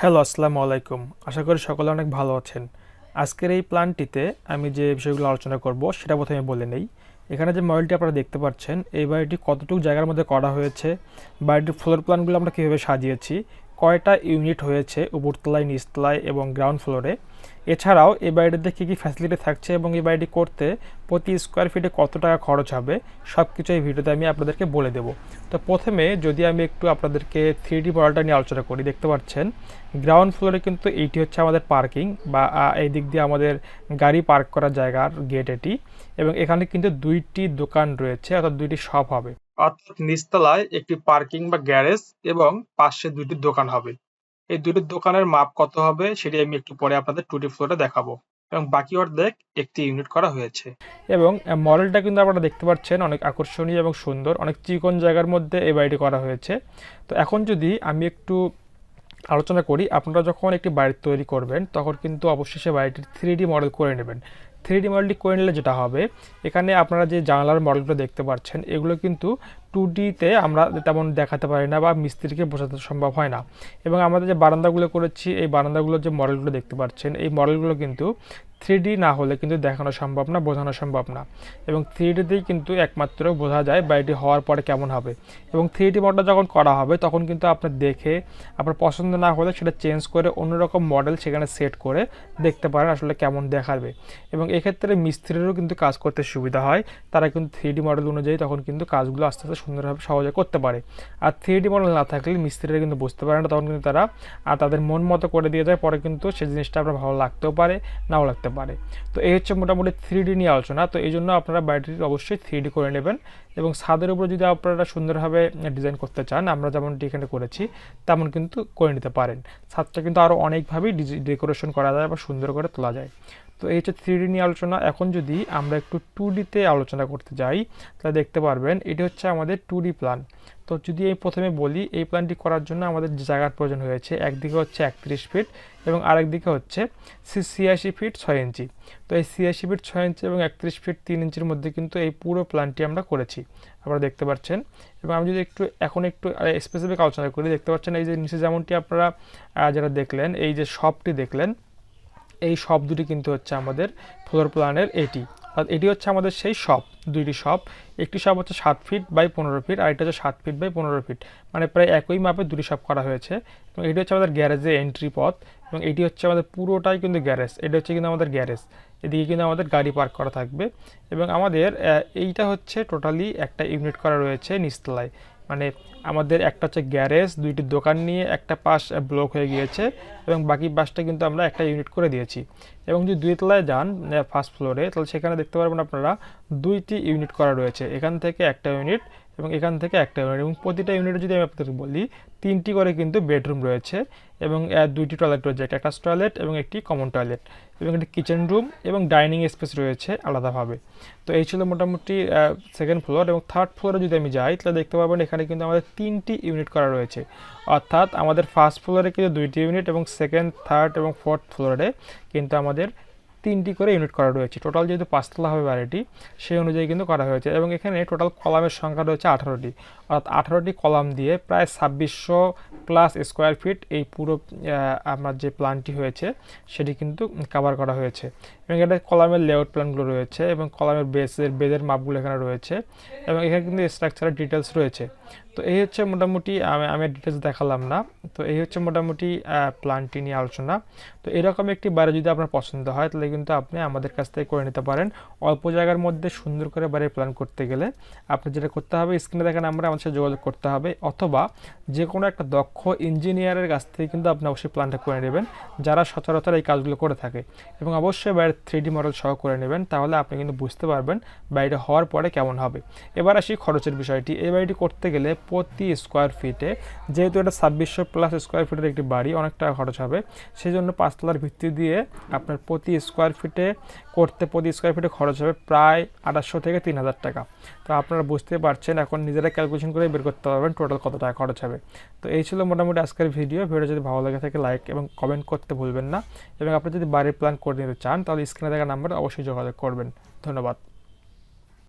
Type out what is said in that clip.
Hello, আসসালামু আলাইকুম। আশা করি সকলে অনেক ভালো আছেন। আজকের এই প্ল্যানটিতে আমি যে বিষয়গুলো আলোচনা করব, সেটা প্রথমে বলে নেই। এখানে যে মডেলটি আপনারা দেখতে পাচ্ছেন, এই বাড়িটি কতটুকু জায়গার মধ্যে করা হয়েছে, বাড়িটির ফ্লোর প্ল্যানগুলো আমরা কীভাবে সাজিয়েছি কয়টা ইউনিট হয়েছে উপরতলায়, নিচতলায় এবং গ্রাউন্ড ফ্লোরে এছাড়াও, এই বাড়িটিতে কী কী ফ্যাসিলিটি থাকছে এবং এই বাড়িটি করতে প্রতি স্কোয়ার ফিটে কত টাকা খরচ হবে? সব কিছু এই ভিডিওতে আমি আপনাদেরকে বলে দেবো। তো প্রথমে যদি আমি একটু আপনাদেরকে থ্রি ডি মডেলটা নিয়ে আলোচনা করি, দেখতে পাচ্ছেন গ্রাউন্ড ফ্লোরে কিন্তু এইটি হচ্ছে আমাদের পার্কিং বা এই দিক দিয়ে আমাদের গাড়ি পার্ক করার জায়গার গেট এটি এবং এখানে কিন্তু দুইটি দোকান রয়েছে, অর্থাৎ দুইটি শপ হবে। অর্থাৎ নিচতলায় একটি পার্কিং বা গ্যারেজ এবং পাশে দুটি দোকান হবে। এই দুটি দোকানের মাপ কত হবে সেটি আমি একটু পরে আপনাদের টুটি ফ্লোরে দেখাবো এবং বাকি অর্ধেক একটি ইউনিট করা হয়েছে। এবং মডেলটা কিন্তু আপনারা দেখতে পাচ্ছেন অনেক আকর্ষণীয় এবং সুন্দর, অনেক চিকন জায়গার মধ্যে এই বাড়িটি করা হয়েছে। তো এখন যদি আমি একটু আলোচনা করি, আপনারা যখন একটি বাড়ি তৈরি করবেন, তখন কিন্তু অবশ্যই সে বাড়িটির থ্রি মডেল করে নেবেন। থ্রি ডি মডেলটি করে নিলে যেটা হবে, এখানে আপনারা যে জানালার মডেলগুলো দেখতে পাচ্ছেন, এগুলো কিন্তু টু ডিতে আমরা তেমন দেখাতে পারি না বা মিস্ত্রিকে বোঝাতে সম্ভব হয় না। এবং আমাদের যে বারান্দাগুলো করেছি, এই বারান্দাগুলোর যে মডেলগুলো দেখতে পাচ্ছেন, এই মডেলগুলো কিন্তু থ্রি না হলে কিন্তু দেখানো সম্ভব না, বোঝানো সম্ভব না। এবং থ্রি ডিতেই কিন্তু একমাত্র বোঝা যায় বাড়িটি হওয়ার পরে কেমন হবে। এবং থ্রি ডি মডেল যখন করা হবে, তখন কিন্তু আপনার দেখে, আপনার পছন্দ না হলে সেটা চেঞ্জ করে অন্যরকম মডেল সেখানে সেট করে দেখতে পারেন আসলে কেমন দেখাবে। এবং এক্ষেত্রে মিস্ত্রিরও কিন্তু কাজ করতে সুবিধা হয়। তারা কিন্তু থ্রি ডি মডেল অনুযায়ী তখন কিন্তু কাজগুলো আস্তে আস্তে সুন্দরভাবে সহজে করতে পারে। আর থ্রি ডি মডেল না থাকলে মিস্ত্রিরা কিন্তু বুঝতে পারে না তখন কিন্তু তারা, আর তাদের মন মতো করে দিয়ে যায়, পরে কিন্তু সেই জিনিসটা আপনার ভালো লাগতেও পারে, নাও লাগতে পারে। তো এই হচ্ছে মোটামুটি থ্রি ডি নিয়ে আলোচনা। তো এই জন্য আপনারা বাড়িটি অবশ্যই থ্রি ডি করে নেবেন এবং ছাদের উপর যদি আপনারা সুন্দরভাবে ডিজাইন করতে চান, আমরা যেমনটি এখানে করেছি, তেমন কিন্তু করে নিতে পারেন। ছাদটা কিন্তু আরও অনেকভাবেই ডেকোরেশন করা যায় বা সুন্দর করে তোলা যায়। তো এই হচ্ছে থ্রিডি নিয়ে আলোচনা। এখন যদি আমরা একটু টু ডিতে আলোচনা করতে যাই, তাহলে দেখতে পারবেন এটি হচ্ছে আমাদের টু ডি প্ল্যান তো যদি এই প্রথমে বলি, এই প্ল্যানটি করার জন্য আমাদের যে জায়গার প্রয়োজন হয়েছে, একদিকে হচ্ছে একত্রিশ ফিট এবং আরেকদিকে হচ্ছে ছিয়াশি ফিট ছয় ইঞ্চি তো এই ছিয়াশি ফিট ছয় ইঞ্চি এবং একত্রিশ ফিট তিন ইঞ্চির মধ্যে কিন্তু এই পুরো প্ল্যানটি আমরা করেছি। আপনারা দেখতে পাচ্ছেন। এবং আমি যদি একটু, এখন একটু স্পেসিফিক আলোচনা করি, দেখতে পাচ্ছেন এই যে নিচে যেমনটি আপনারা যারা দেখলেন, এই যে শপটি দেখলেন এই সব দুটি কিন্তু হচ্ছে আমাদের ফ্লোর প্ল্যানের এটি। অর্থাৎ এটি হচ্ছে আমাদের সেই শপ দুইটি শপ একটি শপ হচ্ছে সাত ফিট বাই পনেরো ফিট আর এটা হচ্ছে সাত ফিট বাই পনেরো ফিট। মানে প্রায় একই মাপে দুটি শপ করা হয়েছে। এবং এটি হচ্ছে আমাদের গ্যারেজে এন্ট্রি পথ। এবং এটি হচ্ছে আমাদের পুরোটাই কিন্তু গ্যারেজ। এটা হচ্ছে কিন্তু আমাদের গ্যারেজ। এদিকে কিন্তু আমাদের গাড়ি পার্ক করা থাকবে। এবং আমাদের এইটা হচ্ছে টোটালি একটা ইউনিট করা রয়েছে নিচতলায়। মানে আমাদের একটা হচ্ছে গ্যারেজ, দুইটি দোকান নিয়ে একটা পাশ ব্লক হয়ে গিয়েছে এবং বাকি পাশটা কিন্তু আমরা একটা ইউনিট করে দিয়েছি। এবং যদি দুই তলায় যান ফার্স্ট ফ্লোরে তাহলে সেখানে দেখতে পারবেন আপনারা দুইটি ইউনিট করা রয়েছে। এখান থেকে একটা ইউনিট এবং এখান থেকে একটা ইউনিট এবং প্রতিটা ইউনিটে যদি আমি আপনাদের বলি, তিনটি করে কিন্তু বেডরুম রয়েছে এবং দুইটি টয়লেট রয়েছে, একটা টয়লেট এবং একটি কমন টয়লেট এবং একটি কিচেন রুম এবং ডাইনিং স্পেস রয়েছে আলাদাভাবে। তো এই ছিল মোটামুটি সেকেন্ড ফ্লোর এবং থার্ড ফ্লোরে যদি আমি যাই, তাহলে দেখতে পাবেন এখানে কিন্তু আমাদের তিনটি ইউনিট করা রয়েছে। অর্থাৎ আমাদের ফার্স্ট ফ্লোরে কিন্তু দুইটি ইউনিট এবং সেকেন্ড থার্ড এবং ফোর্থ ফ্লোরে কিন্তু আমাদের তিনটি করে ইউনিট করা রয়েছে। টোটাল যেহেতু পাঁচতলা হবে বাড়িটি, সেই অনুযায়ী কিন্তু করা হয়েছে এবং এখানে টোটাল কলামের সংখ্যা রয়েছে আঠারোটি। অর্থাৎ আঠারোটি কলাম দিয়ে প্রায় ছাব্বিশশো প্লাস স্কোয়ার ফিট এই পুরো আমার যে প্ল্যানটি হয়েছে, সেটি কিন্তু কভার করা হয়েছে। এবং এটা কলামের লেআউট প্ল্যানগুলো রয়েছে এবং কলামের বেসের বেদের মাপগুলো এখানে রয়েছে এবং এখানে কিন্তু স্ট্রাকচারের ডিটেলস রয়েছে। তো এই হচ্ছে মোটামুটি, আমি আমি ডিটেলস দেখালাম না। তো এই হচ্ছে মোটামুটি প্ল্যানটি নিয়ে আলোচনা। তো এরকম একটি বাড়ি যদি আপনার পছন্দ হয়, তাহলে কিন্তু আপনি আমাদের কাছ থেকে করে নিতে পারেন। অল্প জায়গার মধ্যে সুন্দর করে বাড়ির প্ল্যান করতে গেলে আপনি যেটা করতে হবে স্ক্রিনে দেখেন আমরা আমাদের সাথে যোগাযোগ করতে হবে অথবা যে কোনো একটা দক্ষ ইঞ্জিনিয়ারের কাছ থেকে কিন্তু আপনি অবশ্যই প্ল্যানটা করে নেবেন, যারা সচরাচর এই কাজগুলো করে থাকে। এবং অবশ্যই বাড়ির থ্রি ডি মডেল সহ করে নেবেন, তাহলে আপনি কিন্তু বুঝতে পারবেন বাড়িটা হওয়ার পরে কেমন হবে। এবার আসি খরচের বিষয়টি। এই বাড়িটি করতে গেলে প্রতি স্কোয়ার ফিটে যেহেতু এটা ছাব্বিশশো প্লাস স্কোয়ার ফিটের একটি বাড়ি অনেক টাকা খরচ হবে। সেই জন্য পাঁচতলার ভিত্তি দিয়ে আপনার প্রতি স্কোয়ার ফিটে করতে প্রতি স্কোয়ার ফিটে খরচ হবে প্রায় আঠাশশো থেকে তিন হাজার টাকা। তো আপনারা বুঝতে পারছেন, এখন নিজেরা ক্যালকুলেশন করে বের করতে পারবেন টোটাল কত টাকা খরচ হবে। তো এই ছিল মোটামুটি আজকের ভিডিও ভিডিও যদি ভালো লাগে থাকে লাইক এবং কমেন্ট করতে ভুলবেন না। এবং আপনি যদি বাড়ির প্ল্যান করে নিতে চান, তাহলে স্ক্রিনে দেখা নাম্বার অবশ্যই যোগাযোগ করবেন। ধন্যবাদ।